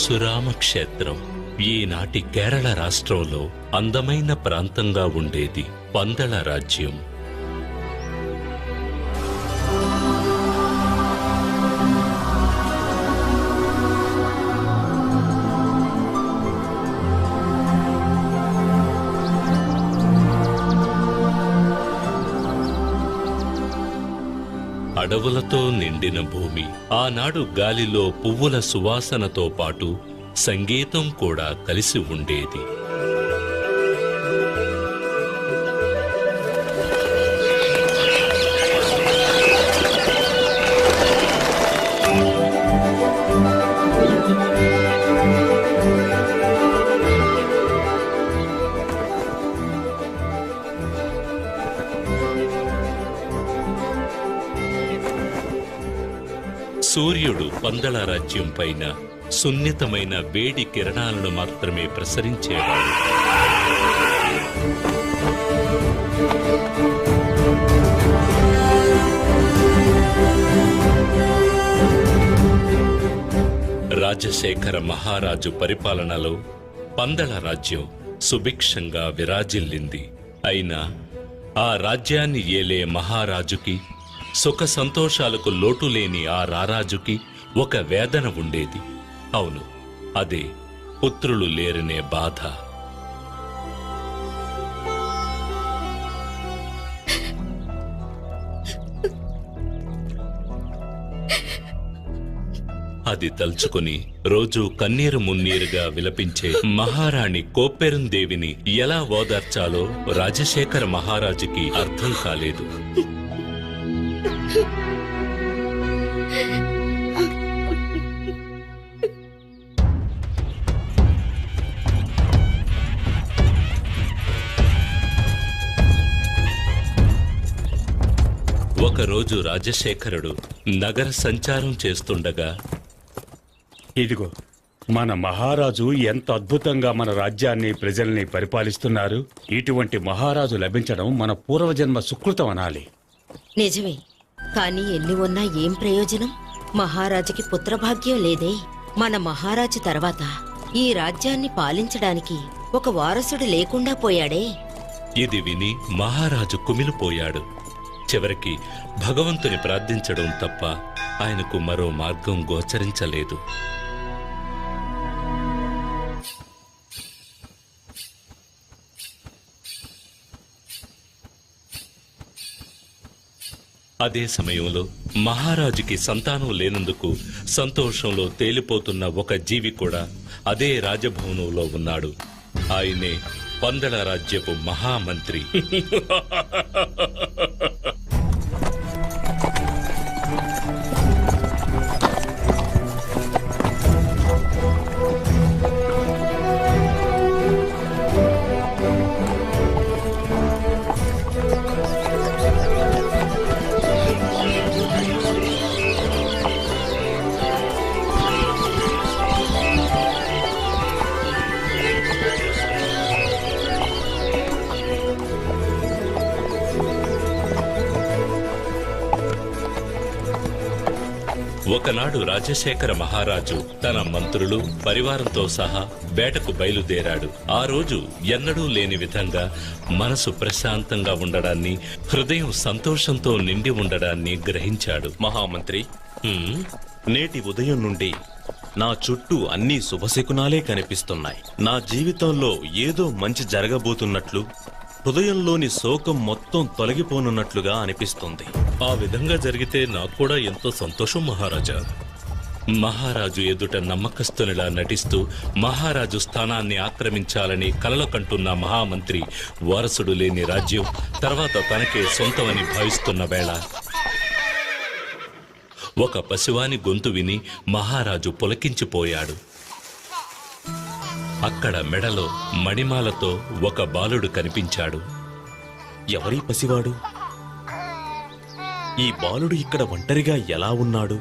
పరశురామ క్షేత్రం ఈనాటి కేరళ రాష్ట్రంలో అందమైన ప్రాంతంగా ఉండేది పందళ రాజ్యం. అడవులతో నిండిన భూమి. ఆనాడు గాలిలో పువ్వుల సువాసనతో పాటు సంగీతం కూడా కలిసి ఉండేది. సూర్యుడు పందళ రాజ్యం పైన సున్నితమైన వేడి కిరణాలను మాత్రమే ప్రసరించేవాడు. రాజశేఖర మహారాజు పరిపాలనలో పందళ రాజ్యం సుభిక్షంగా విరాజిల్లింది. అయినా ఆ రాజ్యాన్ని ఏలే మహారాజుకి సుఖ సంతోషాలకు లోటు లేని ఆ రారాజుకి ఒక వేదన ఉండేది. అవును అదే పుత్రులు లేరనే బాధ. అది తలుచుకుని రోజు కన్నీరు మున్నీరుగా విలపించే మహారాణి కోపెరుందేవిని ఎలా ఓదార్చాలో రాజశేఖర మహారాజుకి అర్థం కాలేదు. ఒకరోజు రాజశేఖరుడు నగర సంచారం చేస్తుండగా ఇదిగో మన మహారాజు ఎంత అద్భుతంగా మన రాజ్యాన్ని ప్రజల్ని పరిపాలిస్తున్నారు. ఇటువంటి మహారాజు లభించడం మన పూర్వజన్మ సుకృతం అనాలి. నిజమే. కాని ఎన్ని ఉన్నా ఏం ప్రయోజనం? మహారాజుకి పుత్రభాగ్యం లేదే. మన మహారాజు తర్వాత ఈ రాజ్యాన్ని పాలించడానికి ఒక వారసుడు లేకుండా పోయాడే. ఇది విని మహారాజు కుమిలిపోయాడు. చివరికి భగవంతుని ప్రార్థించడం తప్ప ఆయనకు మరో మార్గం గోచరించలేదు. అదే సమయంలో మహారాజుకి సంతానం లేనందుకు సంతోషంలో తేలిపోతున్న ఒక జీవి కూడా అదే రాజభవనంలో ఉన్నాడు. ఆయనే పందళ రాజ్యపు మహామంత్రి. ఒకనాడు రాజశేఖర మహారాజు తన మంత్రులు పరివారంతో సహా వేటకు బయలుదేరాడు. ఆ రోజు ఎన్నడూ లేని విధంగా మనసు ప్రశాంతంగా ఉండడాన్ని హృదయం సంతోషంతో నిండి ఉండడాన్ని గ్రహించాడు. మహామంత్రి "హ్మ్, నేటి ఉదయం నుండి నా చుట్టూ అన్ని శుభశకునాలే కనిపిస్తున్నాయి. నా జీవితంలో ఏదో మంచి జరగబోతున్నట్లు హృదయంలోని శోకం మొత్తం తొలగిపోనున్నట్లుగా అనిపిస్తుంది. ఆ విధంగా జరిగితే నాకు కూడా ఎంతో సంతోషం మహారాజా. మహారాజు ఎదుట నమ్మకస్తునిలా నటిస్తూ మహారాజు స్థానాన్ని ఆక్రమించాలని కలలు కంటున్న మహామంత్రి వారసుడు లేని రాజ్యం తర్వాత తనకే సొంతమని భావిస్తున్న వేళ. ఒక పశువాని గొంతు విని మహారాజు పులకించిపోయాడు. అక్కడ మెడలో మణిమాలతో ఒక బాలుడు కనిపించాడు. ఎవరీ పసివాడు? ఈ బాలుడు ఇక్కడ ఒంటరిగా ఎలా ఉన్నాడు?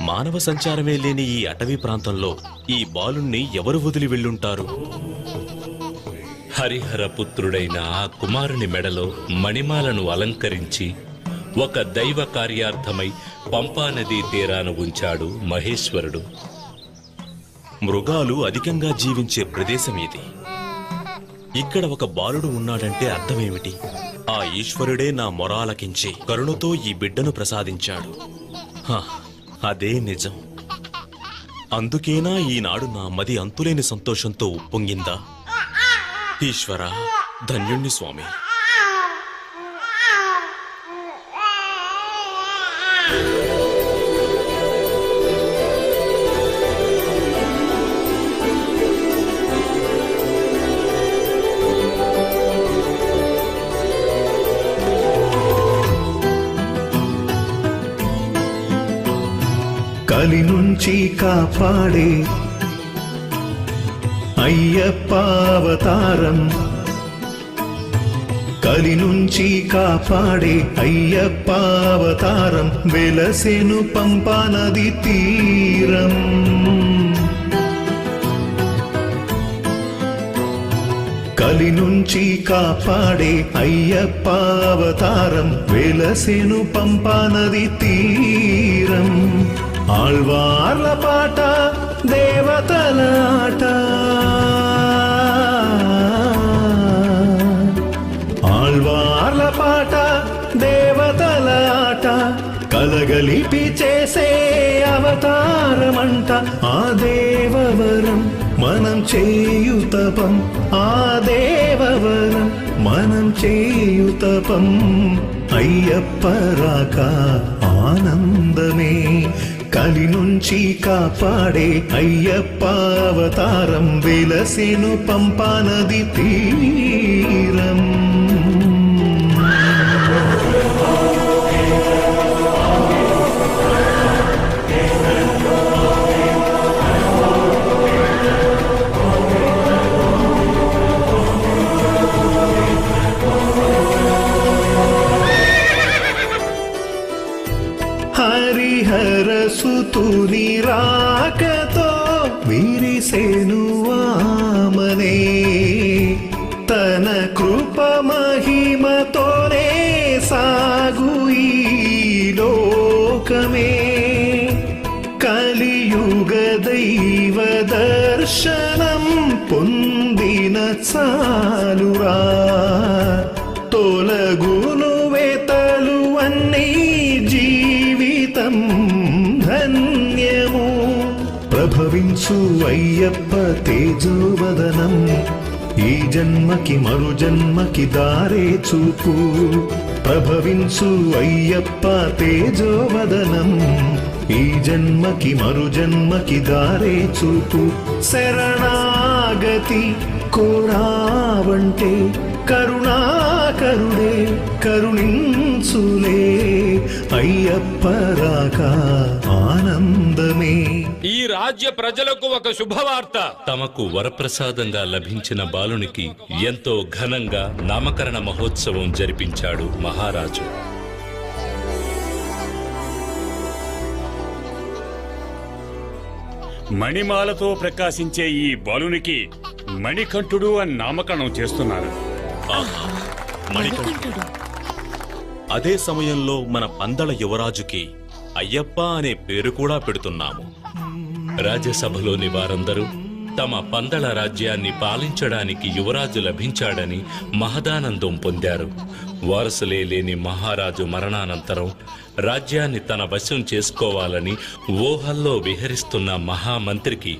మానవ సంచారమే లేని ఈ అటవీ ప్రాంతంలో ఈ బాలుణ్ణి ఎవరు వదిలి వెళ్ళుంటారు? హరిహర పుత్రుడైన ఆ కుమారుని మెడలో మణిమాలను అలంకరించి ఒక దైవ కార్యార్థమై పంపానదీ తీరాన ఉంచాడు మహేశ్వరుడు. మృగాలు అధికంగా జీవించే ప్రదేశం ఇది. ఇక్కడ ఒక బాలుడు ఉన్నాడంటే అర్థమేమిటి? ఆ ఈశ్వరుడే నా మొరాలకించి కరుణతో ఈ బిడ్డను ప్రసాదించాడు. హ, అదే నిజం. అందుకేనా ఈనాడు నా మది అంతులేని సంతోషంతో ఉప్పొంగిందా? ఈశ్వర ధన్యుణ్ణి స్వామి. కలి నుంచి కాపాడే అయ్యప్ప అవతారం కలి నుంచి కాపాడే అయ్యప్ప అవతారం వెలసెను పంపా నది తీరం కలి నుంచి కాపాడే అయ్యప్ప అవతారం వెలసెను పంపా నది తీరం ఆళ్వార్ల పాట దేవతలాట ఆళ్వార్ల పాట దేవతలాట కలగలిపి చేసే అవతారమంట ఆ దేవవరం. మనం చేయుతపం ఆ దేవవరం. మనం చేయుతపం అయ్యప్ప రాక ఆనందమే. కలి నుంచి కాపాడే అయ్యప్ప అవతారం వెలసెను పంపానది తీరం. హరిహర సుతుని రాకతో విరిసేను ఆమనే తన కృప మహిమతోనే సాగు ఈ లోకమే. కలియుగ దైవ దర్శనం పొందిన చాలురా. ప్రభవించు అయ్యప్ప తేజోవదనం ఈ జన్మకి మరు జన్మకి దారే చూపు. ప్రభవించు అయ్యప్ప తేజోవదనం ఈ జన్మకి మరు జన్మకి దారే చూపు. శరణాగతి కోరావంటే కరుణాకరుడే కరుణించులే అయ్యప్ప రాక ఆనందమే. ఈ రాజ్య ప్రజలకు ఒక శుభవార్త. తమకు వరప్రసాదంగా లభించిన బాలునికి ఎంతో ఘనంగా నామకరణ మహోత్సవం జరిపించాడు మహారాజు. మణిమాలతో ప్రకాశించే ఈ బాలునికి మణికంఠుడు అని నామకరణం చేస్తున్నారు. మణికంఠుడు అదే సమయంలో మన పందల యువరాజుకి అయ్యప్ప అనే పేరు కూడా పెడుతున్నాము. రాజ్యసభలోని వారందరూ తమ పందల రాజ్యాన్ని పాలించడానికి యువరాజు లభించాడని మహదానందం పొందారు. వారసులే లేని మహారాజు మరణానంతరం రాజ్యాన్ని తన వశం చేసుకోవాలని ఊహల్లో విహరిస్తున్న మహామంత్రికి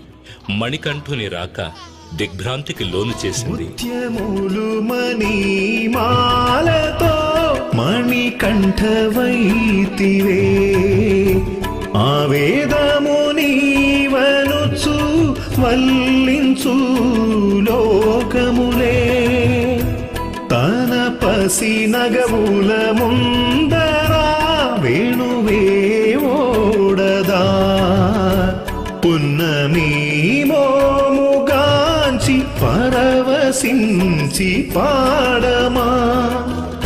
మణికంఠుని రాక దిగ్భ్రాంతికి లోను చేసింది. నిత్యములు మణి మాలతో ఆవేదము నీవనుచు వల్లించు లోకములే. తన పసి నగవుల ముందరా వేణువే ఓడదా. పున్నమి పరవశించి పాడమా?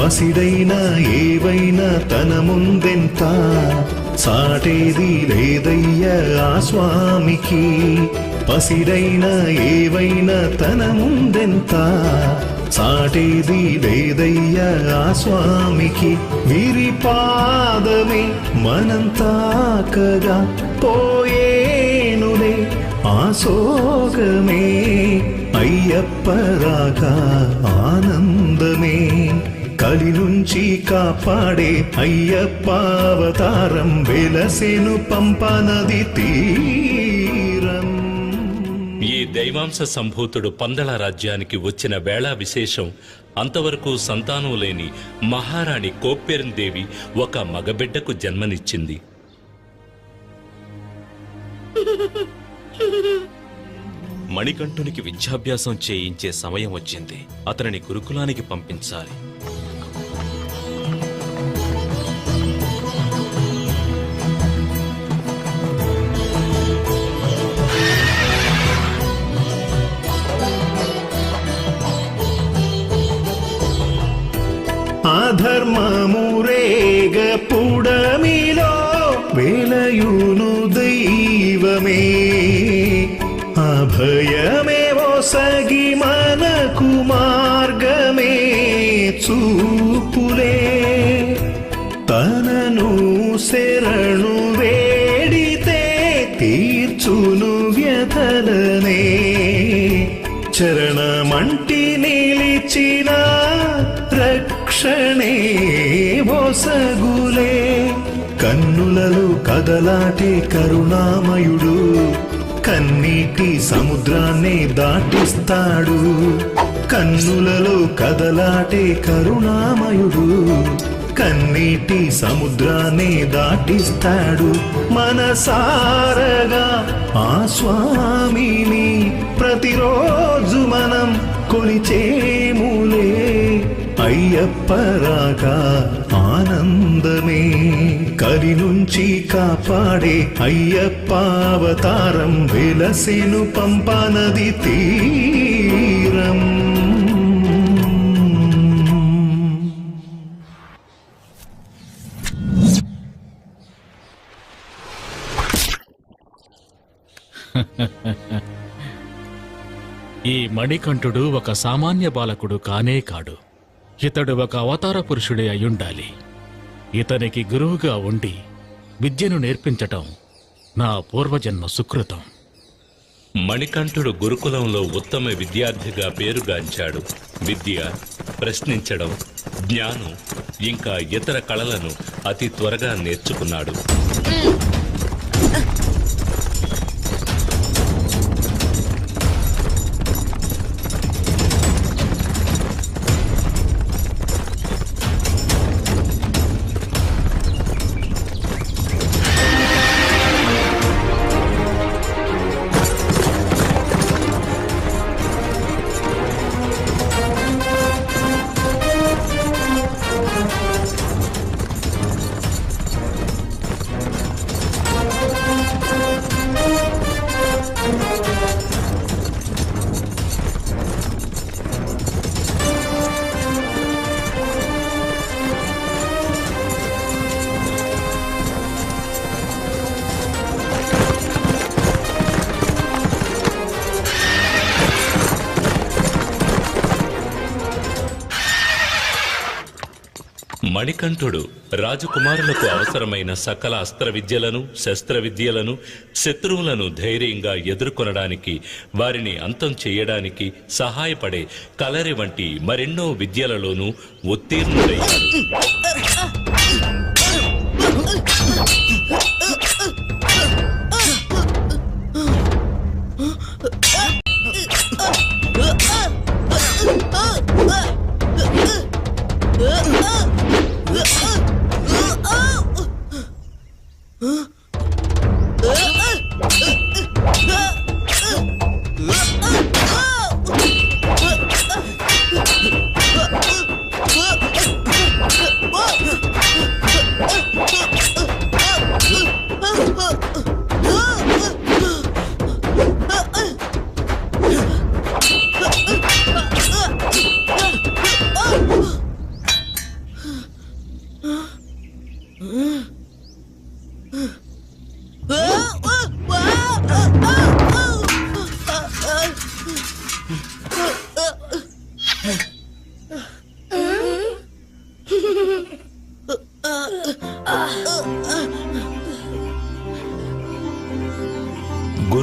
పసిడైనా ఏవైనా తన ముందెంత? సాటేది లేదయ్య ఆ స్వామికి. పసిడైనా ఏవైనా తన ముందెంత? సాటేది లేదయ్య ఆ స్వామికి. విరి పాదమే మనంతాకగా తాకగా ఆ ఆసోగమే అయ్యప్పరాగా ఆనందమే. కలి నుంచి కాపాడే అయ్యప్ప అవతారం వెలసెను పంపనది తీరం. ఈ దైవాంశ సంభూతుడు పందల రాజ్యానికి వచ్చిన వేళ విశేషం అంతవరకు సంతానం లేని మహారాణి కోప్పెరందేవి ఒక మగబిడ్డకు జన్మనిచ్చింది. మణికంఠునికి విద్యాభ్యాసం చేయించే సమయం వచ్చింది. అతనిని గురుకులానికి పంపించాలి. అధర్మమురేగ పుడమిలో వేలయును దైవమే. అభయమే ఒసగి మనకు మార్గమే చూపులే. తనను శరణు వేడితే తీర్చును వ్యధలనే చరణమంటి నిలిచిన రక్షణే ఒసగులే కన్నులలో కదలాటే కరుణామయుడు. కన్నీటి సముద్రాన్ని దాటిస్తాడు. కన్నులలో కదలాటే కరుణామయుడు. కన్నీటి సముద్రాన్ని దాటిస్తాడు. మనసారగా ఆ స్వామిని ప్రతిరోజు మనం కొలిచేములే. అయ్యప్పరాగా ఆనందమే. కరి నుంచి కాపాడే అయ్యప్ప పావతారం వెలసెను పంపనది తీరం. ఈ మణికంఠుడు ఒక సామాన్య బాలకుడు కానే కాడు. ఇతడు ఒక అవతార పురుషుడే అయ్యుండాలి. ఇతనికి గురువుగా ఉండి విద్యను నేర్పించటం నా పూర్వజన్మ సుకృతం. మణికంఠుడు గురుకులంలో ఉత్తమ విద్యార్థిగా పేరుగాంచాడు. విద్య ప్రశ్నించడం జ్ఞానం ఇంకా ఇతర కళలను అతి త్వరగా నేర్చుకున్నాడు. మణికంఠుడు రాజకుమారులకు అవసరమైన సకల అస్త్ర విద్యలను శస్త్ర విద్యలను శత్రువులను ధైర్యంగా ఎదుర్కొనడానికి వారిని అంతం చేయడానికి సహాయపడే కలరి వంటి మరెన్నో విద్యలలోనూ ఉత్తీర్ణుడయ్యాడు.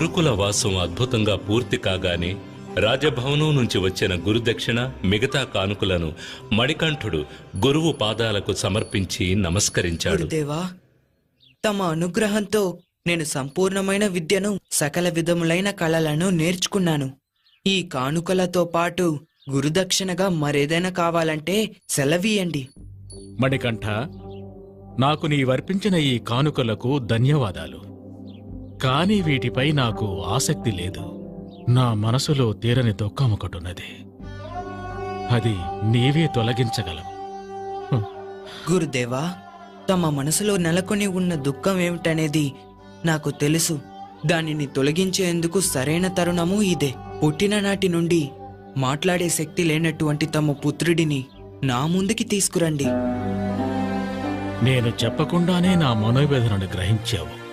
గురుకుల వాసం అద్భుతంగా పూర్తి కాగానే రాజభవనం నుంచి వచ్చిన గురుదక్షిణ మిగతా కానుకలను మణికంఠుడు గురువు పాదాలకు సమర్పించి నమస్కరించాడు. గురుదేవా తమ అనుగ్రహంతో నేను సంపూర్ణమైన విద్యను సకల విధములైన కళలను నేర్చుకున్నాను. ఈ కానుకలతో పాటు గురుదక్షిణగా మరేదైనా కావాలంటే సెలవీయండి. మణికంఠ నాకు నీవర్పించిన ఈ కానుకలకు ధన్యవాదాలు. కాని వీటిపై నాకు ఆసక్తి లేదు. నా మనసులో తీరని దుఃఖం ఒకటున్నది. అది నీవే తొలగించగలవు. గురుదేవా తమ మనసులో నెలకొని ఉన్న దుఃఖం ఏమిటనేది నాకు తెలుసు. దానిని తొలగించేందుకు సరైన తరుణము ఇదే. పుట్టిన నాటి నుండి మాట్లాడే శక్తి లేనటువంటి తమ పుత్రుడిని నా ముందుకి తీసుకురండి. నేను చెప్పకుండానే నా మనోవేదనను గ్రహించావు.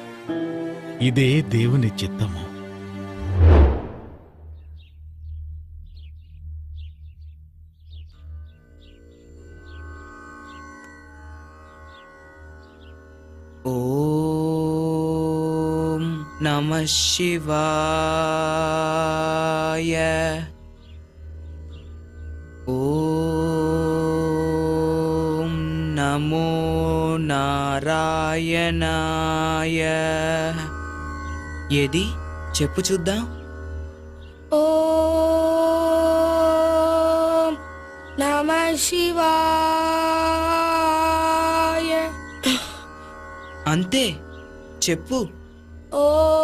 ఇదే దేవుని చిత్తము. ఓం నమ శివాయ. ఓం నమో నారాయణాయ. ఏది? చెప్పు చూద్దాం. ఓం నమ శివాయ. అంతే. చెప్పు. ఓం